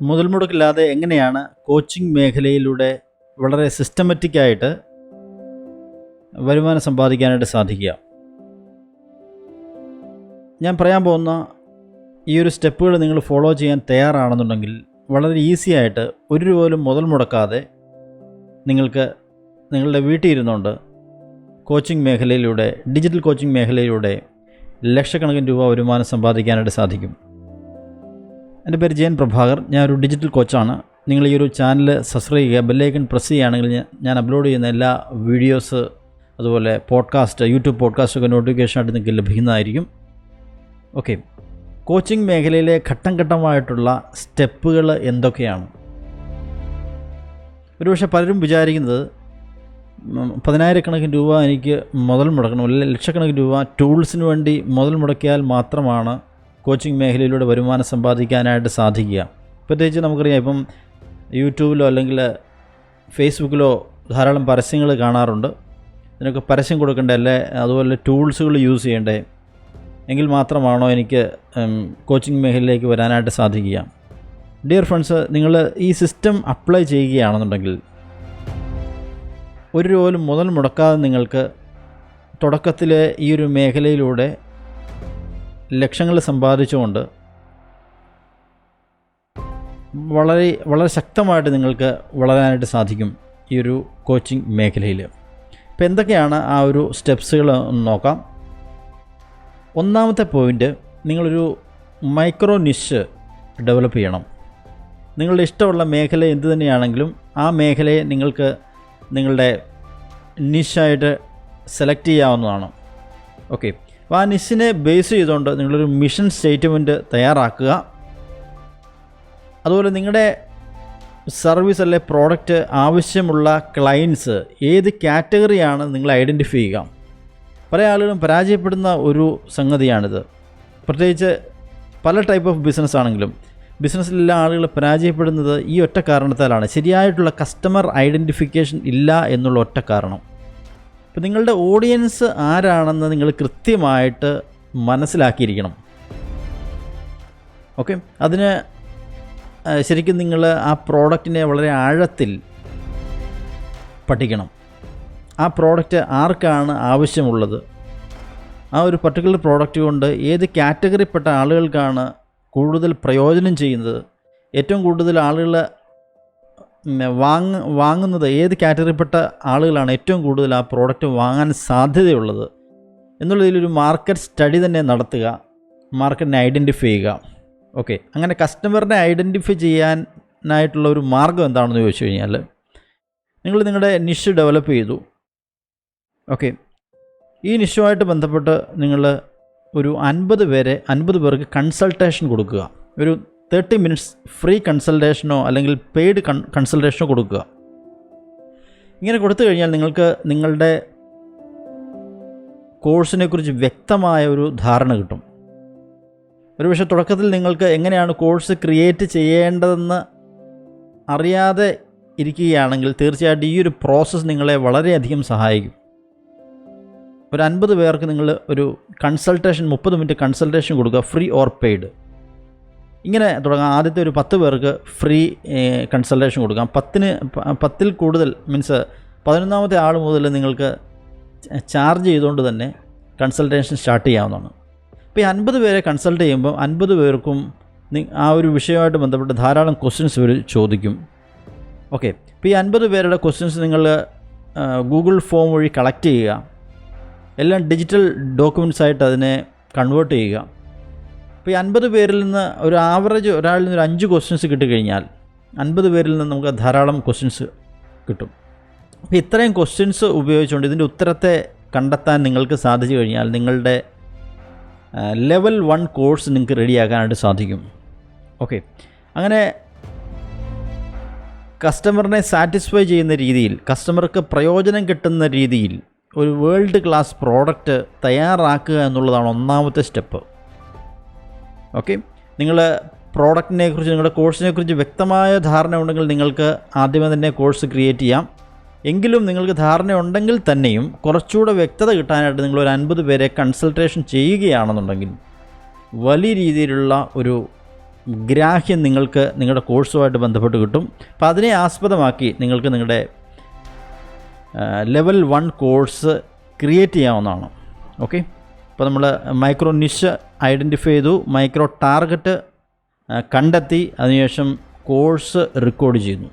മുതൽ മുടക്കില്ലാതെ എങ്ങനെയാണ് കോച്ചിങ് മേഖലയിലൂടെ വളരെ സിസ്റ്റമാറ്റിക്കായിട്ട് വരുമാനം സമ്പാദിക്കാനായിട്ട് സാധിക്കുക? ഞാൻ പറയാൻ പോകുന്ന ഈ ഒരു സ്റ്റെപ്പുകൾ നിങ്ങൾ ഫോളോ ചെയ്യാൻ തയ്യാറാണെന്നുണ്ടെങ്കിൽ വളരെ ഈസി ആയിട്ട് ഒരു രൂപ പോലും മുതൽ മുടക്കാതെ നിങ്ങൾക്ക് നിങ്ങളുടെ വീട്ടിൽ ഇരുന്നുകൊണ്ട് കോച്ചിങ് മേഖലയിലൂടെ ഡിജിറ്റൽ കോച്ചിങ് മേഖലയിലൂടെ ലക്ഷക്കണക്കിന് രൂപ വരുമാനം സമ്പാദിക്കാനായിട്ട് സാധിക്കും. എന്റെ പേര് ജയൻ പ്രഭാകർ. ഞാനൊരു ഡിജിറ്റൽ കോച്ചാണ് നിങ്ങൾ ഈ ഒരു ചാനൽ സബ്സ്ക്രൈബ് ചെയ്യുക ബെല്ലൈക്കൺ പ്രസ് ചെയ്യുകയാണെങ്കിൽ ഞാൻ- അപ്ലോഡ് ചെയ്യുന്ന എല്ലാ വീഡിയോസ് അതുപോലെ പോഡ്കാസ്റ്റ് യൂട്യൂബ് പോഡ്കാസ്റ്റൊക്കെ നോട്ടിഫിക്കേഷനായിട്ട് നിങ്ങൾക്ക് ലഭിക്കുന്നതായിരിക്കും. ഓക്കെ കോച്ചിങ് മേഖലയിലെ ഘട്ടം ഘട്ടമായിട്ടുള്ള സ്റ്റെപ്പുകൾ എന്തൊക്കെയാണ്? ഒരുപക്ഷെ പലരും വിചാരിക്കുന്നത് പതിനായിരക്കണക്കിന് രൂപ എനിക്ക് മുതൽ മുടക്കണം അല്ലെങ്കിൽ ലക്ഷക്കണക്കിന് രൂപ ടൂൾസിന് വേണ്ടി മുതൽ മുടക്കിയാൽ മാത്രമാണ് കോച്ചിങ് മേഖലയിലൂടെ വരുമാനം സമ്പാദിക്കാനായിട്ട് സാധിക്കുക. പ്രത്യേകിച്ച് നമുക്കറിയാം ഇപ്പം യൂട്യൂബിലോ അല്ലെങ്കിൽ ഫേസ്ബുക്കിലോ ധാരാളം പരസ്യങ്ങൾ കാണാറുണ്ട്. ഇതിനൊക്കെ പരസ്യം കൊടുക്കേണ്ട അല്ലേ അതുപോലെ ടൂൾസുകൾ യൂസ് ചെയ്യണ്ടേ? എങ്കിൽ മാത്രമാണോ എനിക്ക് കോച്ചിങ് മേഖലയിലേക്ക് വരാനായിട്ട് സാധിക്കുക. ഡിയർ ഫ്രണ്ട്സ് നിങ്ങൾ ഈ സിസ്റ്റം അപ്ലൈ ചെയ്യുകയാണെന്നുണ്ടെങ്കിൽ ഒരു രൂപ മുതൽ മുടക്കാതെ നിങ്ങൾക്ക് തുടക്കത്തിലെ ഈ ഒരു മേഖലയിലൂടെ ലക്ഷങ്ങൾ സമ്പാദിച്ചുകൊണ്ട് വളരെ വളരെ ശക്തമായിട്ട് നിങ്ങൾക്ക് വളരാനായിട്ട് സാധിക്കും ഈ ഒരു കോച്ചിങ് മേഖലയിൽ. ഇപ്പോൾ എന്തൊക്കെയാണ് ആ ഒരു സ്റ്റെപ്സുകൾ നോക്കാം. ഒന്നാമത്തെ പോയിന്റ് നിങ്ങളൊരു മൈക്രോ നിഷ് ഡെവലപ്പ് ചെയ്യണം. നിങ്ങളുടെ ഇഷ്ടമുള്ള മേഖല എന്ത് തന്നെയാണെങ്കിലും ആ മേഖലയെ നിങ്ങൾക്ക് നിങ്ങളുടെ നിഷായിട്ട് സെലക്ട് ചെയ്യാവുന്നതാണ്. ഓക്കെ അപ്പോൾ ആ നിസ്സിനെ ബേസ് ചെയ്തുകൊണ്ട് നിങ്ങളൊരു മിഷൻ സ്റ്റേറ്റ്മെന്റ് തയ്യാറാക്കുക. അതുപോലെ നിങ്ങളുടെ സർവീസ് അല്ലെ പ്രോഡക്റ്റ് ആവശ്യമുള്ള ക്ലയൻസ് ഏത് കാറ്റഗറിയാണ് നിങ്ങൾ ഐഡന്റിഫൈ ചെയ്യുക. പല ആളുകളും പരാജയപ്പെടുന്ന ഒരു സംഗതിയാണിത്. പ്രത്യേകിച്ച് പല ടൈപ്പ് ഓഫ് ബിസിനസ് ആണെങ്കിലും ബിസിനസ്സിലെല്ലാ ആളുകൾ പരാജയപ്പെടുന്നത് ഈ ഒറ്റ കാരണത്താലാണ്. ശരിയായിട്ടുള്ള കസ്റ്റമർ ഐഡന്റിഫിക്കേഷൻ ഇല്ല എന്നുള്ള ഒറ്റ കാരണം. അപ്പോൾ നിങ്ങളുടെ ഓഡിയൻസ് ആരാണെന്ന് നിങ്ങൾ കൃത്യമായിട്ട് മനസ്സിലാക്കിയിരിക്കണം. ഓക്കെ അതിന് ശരിക്കും നിങ്ങൾ ആ പ്രോഡക്റ്റിനെ വളരെ ആഴത്തിൽ പഠിക്കണം. ആ പ്രോഡക്റ്റ് ആർക്കാണ് ആവശ്യമുള്ളത്? ആ ഒരു പർട്ടിക്കുലർ പ്രോഡക്റ്റ് കൊണ്ട് ഏത് കാറ്റഗറിപ്പെട്ട ആളുകൾക്കാണ് കൂടുതൽ പ്രയോജനം ചെയ്യുന്നത്? ഏറ്റവും കൂടുതൽ ആളുകൾ വാങ്ങ വാങ്ങുന്നത് ഏത് കാറ്റഗറിപ്പെട്ട ആളുകളാണ് ഏറ്റവും കൂടുതൽ ആ പ്രോഡക്റ്റ് വാങ്ങാൻ സാധ്യതയുള്ളത്? എന്നുള്ളതിലൊരു മാർക്കറ്റ് സ്റ്റഡി തന്നെ നടത്തുക. മാർക്കറ്റിനെ ഐഡന്റിഫൈ ചെയ്യുക. ഓക്കെ അങ്ങനെ കസ്റ്റമറിനെ ഐഡന്റിഫൈ ചെയ്യാനായിട്ടുള്ള ഒരു മാർഗം എന്താണെന്ന് ചോദിച്ചു കഴിഞ്ഞാൽ നിങ്ങൾ നിങ്ങളുടെ നിഷ് ഡെവലപ്പ് ചെയ്തു. ഓക്കെ ഈ നിഷുമായിട്ട് ബന്ധപ്പെട്ട് നിങ്ങൾ ഒരു അൻപത് പേരെ അൻപത് പേർക്ക് കൺസൾട്ടേഷൻ കൊടുക്കുക. ഒരു തേർട്ടി മിനിറ്റ്സ് ഫ്രീ കൺസൾട്ടേഷനോ അല്ലെങ്കിൽ പെയ്ഡ് കൺ കൺസൾട്ടേഷനോ കൊടുക്കുക. ഇങ്ങനെ കൊടുത്തു കഴിഞ്ഞാൽ നിങ്ങൾക്ക് നിങ്ങളുടെ കോഴ്സിനെക്കുറിച്ച് വ്യക്തമായ ഒരു ധാരണ കിട്ടും. ഒരുപക്ഷെ തുടക്കത്തിൽ നിങ്ങൾക്ക് എങ്ങനെയാണ് കോഴ്സ് ക്രിയേറ്റ് ചെയ്യേണ്ടതെന്ന് അറിയാതെ ഇരിക്കുകയാണെങ്കിൽ തീർച്ചയായിട്ടും ഈ ഒരു പ്രോസസ്സ് നിങ്ങളെ വളരെയധികം സഹായിക്കും. ഒരു അൻപത് പേർക്ക് നിങ്ങൾ ഒരു കൺസൾട്ടേഷൻ മുപ്പത് മിനിറ്റ് കൺസൾട്ടേഷൻ കൊടുക്കുക ഫ്രീ ഓർ പെയ്ഡ്. ഇങ്ങനെ തുടങ്ങാം. ആദ്യത്തെ ഒരു പത്ത് പേർക്ക് ഫ്രീ കൺസൾട്ടേഷൻ കൊടുക്കാം. പത്തിന് പത്തിൽ കൂടുതൽ മീൻസ് പതിനൊന്നാമത്തെ ആൾ മുതൽ നിങ്ങൾക്ക് ചാർജ് ചെയ്തുകൊണ്ട് തന്നെ കൺസൾട്ടേഷൻ സ്റ്റാർട്ട് ചെയ്യാവുന്നതാണ്. അപ്പോൾ ഈ അൻപത് പേരെ കൺസൾട്ട് ചെയ്യുമ്പോൾ അൻപത് പേർക്കും ആ ഒരു വിഷയമായിട്ട് ബന്ധപ്പെട്ട് ധാരാളം ക്വസ്റ്റ്യൻസ് ഇവർ ചോദിക്കും. ഓക്കെ അപ്പോൾ ഈ അൻപത് പേരുടെ ക്വസ്റ്റ്യൻസ് നിങ്ങൾ ഗൂഗിൾ ഫോം വഴി കളക്ട് ചെയ്യുക. എല്ലാം ഡിജിറ്റൽ ഡോക്യുമെന്റ്സ് ആയിട്ട് അതിനെ കൺവേർട്ട് ചെയ്യുക. അപ്പോൾ ഈ അൻപത് പേരിൽ നിന്ന് ഒരു ആവറേജ് ഒരാളിൽ നിന്ന് ഒരു അഞ്ച് ക്വസ്റ്റ്യൻസ് കിട്ടിക്കഴിഞ്ഞാൽ അൻപത് പേരിൽ നിന്ന് നമുക്ക് ധാരാളം ക്വസ്റ്റ്യൻസ് കിട്ടും. അപ്പോൾ ഇത്രയും ക്വസ്റ്റ്യൻസ് ഉപയോഗിച്ചുകൊണ്ട് ഇതിന്റെ ഉത്തരത്തെ കണ്ടെത്താൻ നിങ്ങൾക്ക് സാധിച്ചു കഴിഞ്ഞാൽ നിങ്ങളുടെ ലെവൽ വൺ കോഴ്സ് നിങ്ങൾക്ക് റെഡിയാക്കാനായിട്ട് സാധിക്കും. ഓക്കെ അങ്ങനെ കസ്റ്റമറിനെ സാറ്റിസ്ഫൈ ചെയ്യുന്ന രീതിയിൽ കസ്റ്റമർക്ക് പ്രയോജനം കിട്ടുന്ന രീതിയിൽ ഒരു വേൾഡ് ക്ലാസ് പ്രോഡക്റ്റ് തയ്യാറാക്കുക എന്നുള്ളതാണ് ഒന്നാമത്തെ സ്റ്റെപ്പ്. ഓക്കെ? നിങ്ങൾ പ്രോഡക്റ്റിനെ കുറിച്ച് നിങ്ങളുടെ കോഴ്സിനെ കുറിച്ച് വ്യക്തമായ ധാരണ ഉണ്ടെങ്കിൽ നിങ്ങൾക്ക് ആദ്യമേ തന്നെ കോഴ്സ് ക്രിയേറ്റ് ചെയ്യാം. എങ്കിലും നിങ്ങൾക്ക് ധാരണ ഉണ്ടെങ്കിൽ തന്നെയും കുറച്ചുകൂടെ വ്യക്തത കിട്ടാനായിട്ട് നിങ്ങൾ ഒരു അൻപത് പേരെ കൺസൾട്ടേഷൻ ചെയ്യുകയാണെന്നുണ്ടെങ്കിൽ വലിയ രീതിയിലുള്ള ഒരു ഗ്രാഹ്യം നിങ്ങൾക്ക് നിങ്ങളുടെ കോഴ്സുമായിട്ട് ബന്ധപ്പെട്ട് കിട്ടും. അപ്പോൾ അതിനെ ആസ്പദമാക്കി നിങ്ങൾക്ക് നിങ്ങളുടെ ലെവൽ വൺ കോഴ്സ് ക്രിയേറ്റ് ചെയ്യാവുന്നതാണ്. ഓക്കെ? ഇപ്പോൾ നമ്മൾ മൈക്രോ നിഷ് ഐഡന്റിഫൈ ചെയ്തു. മൈക്രോ ടാർഗറ്റ് കണ്ടെത്തി. അതിനുശേഷം കോഴ്സ് റെക്കോർഡ് ചെയ്യുന്നു.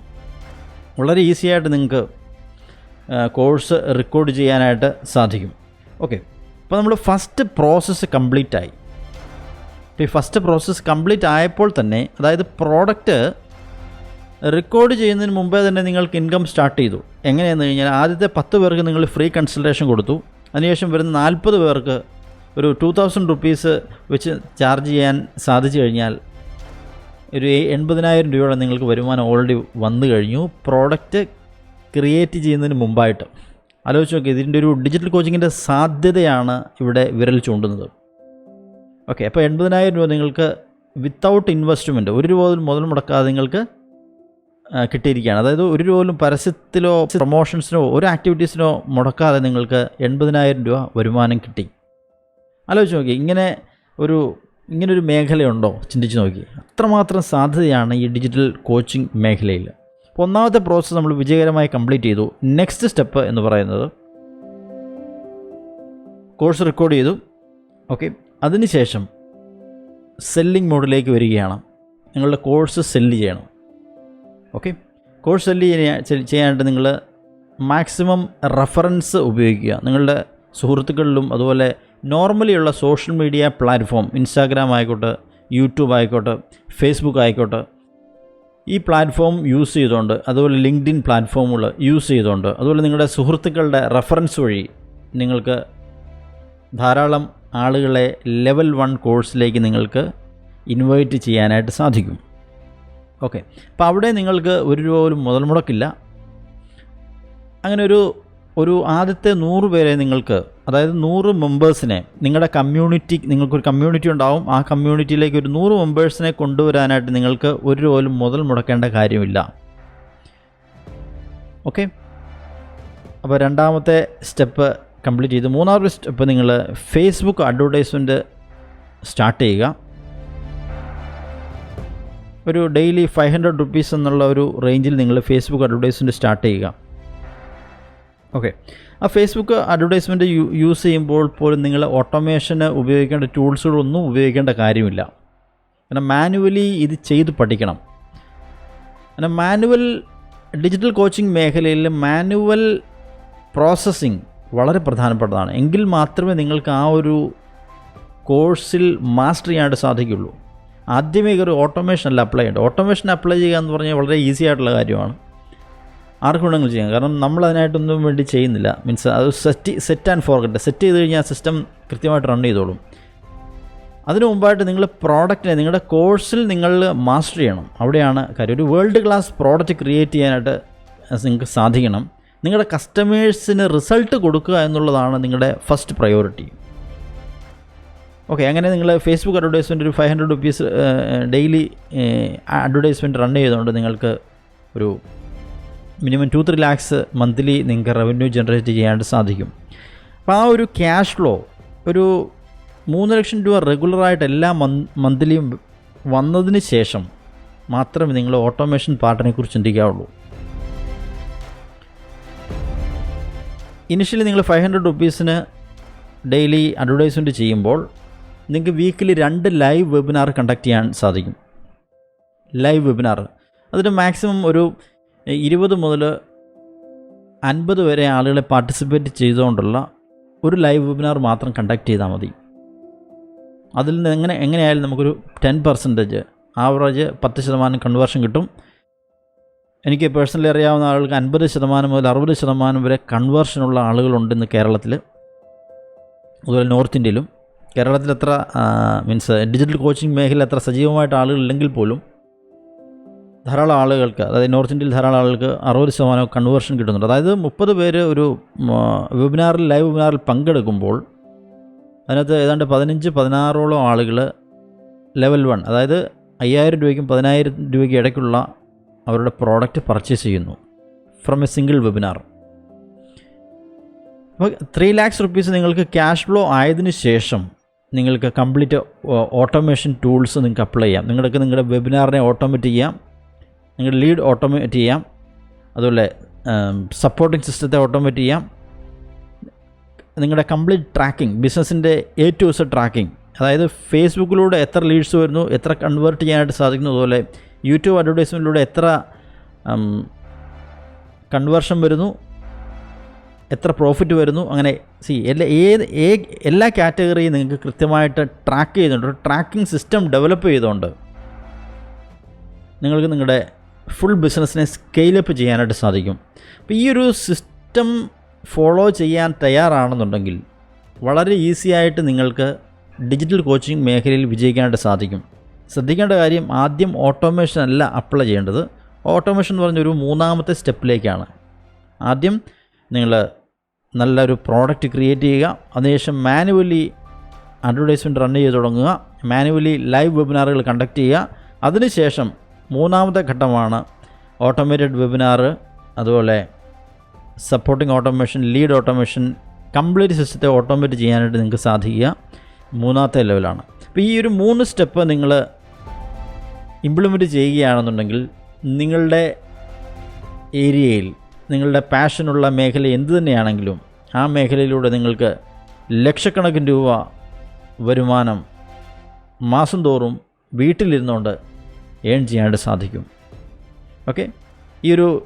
വളരെ ഈസി ആയിട്ട് നിങ്ങൾക്ക് കോഴ്സ് റെക്കോർഡ് ചെയ്യാനായിട്ട് സാധിക്കും. ഓക്കെ. അപ്പോൾ നമ്മൾ ഫസ്റ്റ് പ്രോസസ്സ് കംപ്ലീറ്റ് ആയി. ഈ ഫസ്റ്റ് പ്രോസസ്സ് കംപ്ലീറ്റ് ആയപ്പോൾ തന്നെ അതായത് പ്രോഡക്റ്റ് റെക്കോർഡ് ചെയ്യുന്നതിന് മുമ്പേ തന്നെ നിങ്ങൾക്ക് ഇൻകം സ്റ്റാർട്ട് ചെയ്തു. എങ്ങനെയെന്ന് കഴിഞ്ഞാൽ ആദ്യത്തെ പത്ത് പേർക്ക് നിങ്ങൾ ഫ്രീ കൺസൾട്ടേഷൻ കൊടുത്തു. അതിനുശേഷം വരുന്ന നാൽപ്പത് പേർക്ക് ഒരു ടു തൗസൻഡ് റുപ്പീസ് വെച്ച് ചാർജ് ചെയ്യാൻ സാധിച്ചു കഴിഞ്ഞാൽ ഒരു എൺപതിനായിരം രൂപയുടെ നിങ്ങൾക്ക് വരുമാനം ഓൾറെഡി വന്നു കഴിഞ്ഞു. പ്രോഡക്റ്റ് ക്രിയേറ്റ് ചെയ്യുന്നതിന് മുമ്പായിട്ട്. ആലോചിച്ച് നോക്കി ഇതിന്റെ ഒരു ഡിജിറ്റൽ കോച്ചിങ്ങിന്റെ സാധ്യതയാണ് ഇവിടെ വിരൽ ചൂണ്ടുന്നത്. ഓക്കെ അപ്പോൾ എൺപതിനായിരം രൂപ നിങ്ങൾക്ക് വിത്തൗട്ട് ഇൻവെസ്റ്റ്മെന്റ് ഒരു രൂപ പോലും മുതൽ മുടക്കാതെ നിങ്ങൾക്ക് കിട്ടിയിരിക്കുകയാണ്. അതായത് ഒരു രൂപ പോലും പരസ്യത്തിലോ പ്രൊമോഷൻസിനോ ഒരു ആക്ടിവിറ്റീസിനോ മുടക്കാതെ നിങ്ങൾക്ക് എൺപതിനായിരം രൂപ വരുമാനം കിട്ടി. ആലോചിച്ച് നോക്കി. ഇങ്ങനെ ഒരു ഇങ്ങനൊരു മേഖലയുണ്ടോ? ചിന്തിച്ച് നോക്കി. അത്രമാത്രം സാധ്യതയാണ് ഈ ഡിജിറ്റൽ കോച്ചിങ് മേഖലയിൽ. അപ്പോൾ ഒന്നാമത്തെ പ്രോസസ്സ് നമ്മൾ വിജയകരമായി കംപ്ലീറ്റ് ചെയ്തു. നെക്സ്റ്റ് സ്റ്റെപ്പ് എന്ന് പറയുന്നത് കോഴ്സ് റെക്കോർഡ് ചെയ്തു. ഓക്കെ. അതിനുശേഷം സെല്ലിംഗ് മോഡിലേക്ക് വരികയാണ്. നിങ്ങളുടെ കോഴ്സ് സെല്ല് ചെയ്യണം. ഓക്കെ. കോഴ്സ് സെല്ല് ചെയ്യാനായിട്ട് നിങ്ങൾ മാക്സിമം റെഫറൻസ് ഉപയോഗിക്കുക. നിങ്ങളുടെ സുഹൃത്തുക്കളിലും അതുപോലെ നോർമലി ഉള്ള സോഷ്യൽ മീഡിയ പ്ലാറ്റ്ഫോം ഇൻസ്റ്റാഗ്രാം ആയിക്കോട്ടെ യൂട്യൂബ് ആയിക്കോട്ടെ ഫേസ്ബുക്ക് ആയിക്കോട്ടെ ഈ പ്ലാറ്റ്ഫോം യൂസ് ചെയ്തുകൊണ്ട് അതുപോലെ ലിങ്ക്ഡിൻ പ്ലാറ്റ്ഫോമുകൾ യൂസ് ചെയ്തുകൊണ്ട് അതുപോലെ നിങ്ങളുടെ സുഹൃത്തുക്കളുടെ റെഫറൻസ് വഴി നിങ്ങൾക്ക് ധാരാളം ആളുകളെ ലെവൽ വൺ കോഴ്സിലേക്ക് നിങ്ങൾക്ക് ഇൻവൈറ്റ് ചെയ്യാനായിട്ട് സാധിക്കും. ഓക്കെ അപ്പോൾ അവിടെ നിങ്ങൾക്ക് ഒരു രൂപ പോലും മുതൽ മുടക്കില്ല. അങ്ങനെ ഒരു ഒരു ആദ്യത്തെ നൂറ് പേരെ നിങ്ങൾക്ക് അതായത് നൂറ് മെമ്പേഴ്സിനെ നിങ്ങളുടെ കമ്മ്യൂണിറ്റി നിങ്ങൾക്കൊരു കമ്മ്യൂണിറ്റി ഉണ്ടാവും. ആ കമ്മ്യൂണിറ്റിയിലേക്ക് ഒരു നൂറ് മെമ്പേഴ്സിനെ കൊണ്ടുവരാനായിട്ട് നിങ്ങൾക്ക് ഒരു പോലും മുതൽ മുടക്കേണ്ട കാര്യമില്ല. ഓക്കെ അപ്പോൾ രണ്ടാമത്തെ സ്റ്റെപ്പ് കംപ്ലീറ്റ് ചെയ്ത്. മൂന്നാമത്തെ സ്റ്റെപ്പ് നിങ്ങൾ ഫേസ്ബുക്ക് അഡ്വർടൈസ്മെന്റ് സ്റ്റാർട്ട് ചെയ്യുക. ഒരു ഡെയിലി ഫൈവ് ഹൺഡ്രഡ് റുപ്പീസ് എന്നുള്ള ഒരു റേഞ്ചിൽ നിങ്ങൾ ഫേസ്ബുക്ക് അഡ്വർടൈസ്മെന്റ് സ്റ്റാർട്ട് ചെയ്യുക. ഓക്കെ ആ ഫേസ്ബുക്ക് അഡ്വർടൈസ്മെന്റ് യൂസ് ചെയ്യുമ്പോൾ പോലും നിങ്ങൾ ഓട്ടോമേഷന് ഉപയോഗിക്കേണ്ട ടൂൾസുകളൊന്നും ഉപയോഗിക്കേണ്ട കാര്യമില്ല. കാരണം മാനുവലി ഇത് ചെയ്ത് പഠിക്കണം. കാരണം മാനുവൽ ഡിജിറ്റൽ കോച്ചിങ് മേഖലയിൽ മാനുവൽ പ്രോസസ്സിങ് വളരെ പ്രധാനപ്പെട്ടതാണ്. എങ്കിൽ മാത്രമേ നിങ്ങൾക്ക് ആ ഒരു കോഴ്സിൽ മാസ്റ്റർ ചെയ്യാനായിട്ട് സാധിക്കുള്ളൂ ആദ്യമേ ഒരു ഓട്ടോമേഷൻ അല്ല അപ്ലൈ ചെയ്യേണ്ടത്. ഓട്ടോമേഷൻ അപ്ലൈ ചെയ്യുക എന്ന് പറഞ്ഞാൽ വളരെ ഈസി ആയിട്ടുള്ള കാര്യമാണ്. ആർക്ക് വേണമെങ്കിലും ചെയ്യാം. കാരണം നമ്മൾ അതിനായിട്ടൊന്നും വേണ്ടി ചെയ്യുന്നില്ല. മീൻസ് അത് set set and forget set ചെയ്ത് കഴിഞ്ഞാൽ സിസ്റ്റം കൃത്യമായിട്ട് റൺ ചെയ്തോളും. അതിനു മുമ്പായിട്ട് നിങ്ങൾ പ്രോഡക്റ്റിനെ നിങ്ങളുടെ കോഴ്സിൽ നിങ്ങൾ മാസ്റ്റർ ചെയ്യണം. അവിടെയാണ് കാര്യം. ഒരു വേൾഡ് ക്ലാസ് പ്രോഡക്റ്റ് ക്രിയേറ്റ് ചെയ്യാനായിട്ട് നിങ്ങൾക്ക് സാധിക്കണം. നിങ്ങളുടെ കസ്റ്റമേഴ്സിന് റിസൾട്ട് കൊടുക്കുക എന്നുള്ളതാണ് നിങ്ങളുടെ ഫസ്റ്റ് പ്രയോറിറ്റി ഓക്കെ അങ്ങനെ നിങ്ങൾ ഫേസ്ബുക്ക് അഡ്വർടൈസ്മെന്റ് ഒരു five hundred rupees daily advertisement run ചെയ്തുകൊണ്ട് നിങ്ങൾക്ക് ഒരു minimum two three lakhs monthly നിങ്ങൾക്ക് റവന്യൂ ജനറേറ്റ് ചെയ്യാനായിട്ട് സാധിക്കും. അപ്പോൾ ആ ഒരു ക്യാഷ് ഫ്ലോ ഒരു മൂന്ന് ലക്ഷം രൂപ റെഗുലറായിട്ട് എല്ലാ മന്ത്ലിയും വന്നതിന് ശേഷം മാത്രമേ നിങ്ങൾ ഓട്ടോമേഷൻ പാർട്ടിനെ കുറിച്ച് ചിന്തിക്കാവുള്ളൂ. ഇനിഷ്യലി നിങ്ങൾ ഫൈവ് ഹൺഡ്രഡ് റുപ്പീസിന് ഡെയിലി അഡ്വർടൈസ്മെന്റ് ചെയ്യുമ്പോൾ നിങ്ങൾക്ക് വീക്കിലി രണ്ട് ലൈവ് വെബിനാർ കണ്ടക്ട് ചെയ്യാൻ സാധിക്കും. ലൈവ് വെബിനാർ അതിന് മാക്സിമം ഒരു ഇരുപത് മുതൽ അൻപത് വരെ ആളുകളെ പാർട്ടിസിപ്പേറ്റ് ചെയ്തുകൊണ്ടുള്ള ഒരു ലൈവ് വെബിനാർ മാത്രം കണ്ടക്ട് ചെയ്താൽ മതി. അതിൽ നിന്ന് എങ്ങനെ എങ്ങനെയായാലും നമുക്കൊരു ടെൻ പെർസെന്റേജ് ആവറേജ് പത്ത് ശതമാനം കൺവേർഷൻ കിട്ടും. എനിക്ക് പേഴ്സണലി അറിയാവുന്ന ആളുകൾക്ക് അൻപത് ശതമാനം മുതൽ അറുപത് ശതമാനം വരെ കൺവേർഷനുള്ള ആളുകളുണ്ട് ഇന്ന് കേരളത്തിൽ അതുപോലെ നോർത്ത് ഇന്ത്യയിലും. കേരളത്തിൽ എത്ര മീൻസ് ഡിജിറ്റൽ കോച്ചിങ് മേഖല എത്ര സജീവമായിട്ട് ആളുകളില്ലെങ്കിൽ പോലും ധാരാളം ആളുകൾക്ക് അതായത് നോർത്ത് ഇന്ത്യയിൽ ധാരാളം ആളുകൾക്ക് അറുപത് ശതമാനം കൺവേർഷൻ കിട്ടുന്നുണ്ട്. അതായത് മുപ്പത് പേര് ഒരു വെബിനാറിൽ ലൈവ് വെബിനാറിൽ പങ്കെടുക്കുമ്പോൾ അതിനകത്ത് ഏതാണ്ട് പതിനഞ്ച് പതിനാറോളം ആളുകൾ ലെവൽ വൺ അതായത് അയ്യായിരം രൂപയ്ക്കും പതിനായിരം രൂപയ്ക്കും ഇടയ്ക്കുള്ള അവരുടെ പ്രോഡക്റ്റ് പർച്ചേസ് ചെയ്യുന്നു ഫ്രം എ സിംഗിൾ വെബിനാർ അപ്പോൾ ത്രീ ലാക്സ് റുപ്പീസ് നിങ്ങൾക്ക് ക്യാഷ് ഫ്ലോ ആയതിന് ശേഷം നിങ്ങൾക്ക് കംപ്ലീറ്റ് ഓട്ടോമേഷൻ ടൂൾസ് നിങ്ങൾക്ക് അപ്ലൈ ചെയ്യാം. നിങ്ങൾക്ക് നിങ്ങളുടെ വെബിനാറിനെ ഓട്ടോമേറ്റ് ചെയ്യാം. നിങ്ങളുടെ ലീഡ് ഓട്ടോമേറ്റ് ചെയ്യാം. അതുപോലെ സപ്പോർട്ടിംഗ് സിസ്റ്റത്തെ ഓട്ടോമേറ്റ് ചെയ്യാം. നിങ്ങളുടെ കംപ്ലീറ്റ് ട്രാക്കിംഗ് ബിസിനസ്സിന്റെ എ ടു ദിവസം ട്രാക്കിംഗ് അതായത് ഫേസ്ബുക്കിലൂടെ എത്ര ലീഡ്സ് വരുന്നു എത്ര കൺവേർട്ട് ചെയ്യാനായിട്ട് സാധിക്കുന്നു അതുപോലെ യൂട്യൂബ് അഡ്വർടൈസ്മെന്റിലൂടെ എത്ര കൺവേർഷൻ വരുന്നു എത്ര പ്രോഫിറ്റ് വരുന്നു അങ്ങനെ സി എല്ലാ ഏത് എല്ലാ കാറ്റഗറിയും നിങ്ങൾക്ക് കൃത്യമായിട്ട് ട്രാക്ക് ചെയ്തുകൊണ്ട് ട്രാക്കിംഗ് സിസ്റ്റം ഡെവലപ്പ് ചെയ്തുകൊണ്ട് നിങ്ങൾക്ക് നിങ്ങളുടെ ഫുൾ ബിസിനസ്സിനെ സ്കെയിലപ്പ് ചെയ്യാനായിട്ട് സാധിക്കും. അപ്പോൾ ഈ ഒരു സിസ്റ്റം ഫോളോ ചെയ്യാൻ തയ്യാറാണെന്നുണ്ടെങ്കിൽ വളരെ ഈസി ആയിട്ട് നിങ്ങൾക്ക് ഡിജിറ്റൽ കോച്ചിങ് മേഖലയിൽ വിജയിക്കാനായിട്ട് സാധിക്കും. ശ്രദ്ധിക്കേണ്ട കാര്യം ആദ്യം ഓട്ടോമേഷൻ അല്ല അപ്ലൈ ചെയ്യേണ്ടത്. ഓട്ടോമേഷൻ എന്ന് പറഞ്ഞൊരു മൂന്നാമത്തെ സ്റ്റെപ്പിലേക്കാണ് ആദ്യം നിങ്ങൾ നല്ലൊരു പ്രോഡക്റ്റ് ക്രിയേറ്റ് ചെയ്യുക അതിനുശേഷം മാനുവലി അഡ്വർടൈസ്മെന്റ് റൺ ചെയ്ത് തുടങ്ങുക മാനുവലി ലൈവ് വെബിനാറുകൾ കണ്ടക്ട് ചെയ്യുക അതിനുശേഷം മൂന്നാമത്തെ ഘട്ടമാണ് ഓട്ടോമേറ്റഡ് വെബിനാർ അതുപോലെ supporting automation lead automation complete സിസ്റ്റത്തെ ഓട്ടോമേറ്റ് ചെയ്യാനായിട്ട് നിങ്ങൾക്ക് സാധിക്കുക. മൂന്നാമത്തെ ലെവലാണ് അപ്പോൾ ഈ ഒരു മൂന്ന് സ്റ്റെപ്പ് നിങ്ങൾ ഇംപ്ലിമെന്റ് ചെയ്യുകയാണെന്നുണ്ടെങ്കിൽ നിങ്ങളുടെ ഏരിയയിൽ നിങ്ങളുടെ പാഷനുള്ള മേഖല എന്തു തന്നെയാണെങ്കിലും ആ മേഖലയിലൂടെ നിങ്ങൾക്ക് ലക്ഷക്കണക്കിന് രൂപ വരുമാനം മാസം തോറും വീട്ടിലിരുന്നുകൊണ്ട് ഏൺ ചെയ്യാനായിട്ട് സാധിക്കും. ഓക്കെ? ഈ ഒരു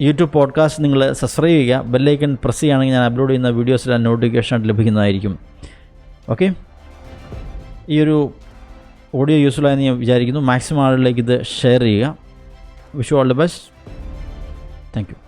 യൂട്യൂബ് പോഡ്കാസ്റ്റ് നിങ്ങൾ സബ്സ്ക്രൈബ് ചെയ്യുക. ബെല്ലൈക്കൺ പ്രസ് ചെയ്യുകയാണെങ്കിൽ ഞാൻ അപ്ലോഡ് ചെയ്യുന്ന വീഡിയോസിൽ നോട്ടിഫിക്കേഷൻ ലഭിക്കുന്നതായിരിക്കും. ഓക്കെ? ഈ ഒരു ഓഡിയോ യൂസ്ഫുൾ ആയെന്ന് ഞാൻ വിചാരിക്കുന്നു. മാക്സിമം ആളുകളിലേക്ക് ഇത് ഷെയർ ചെയ്യുക. Vishu all the best thank you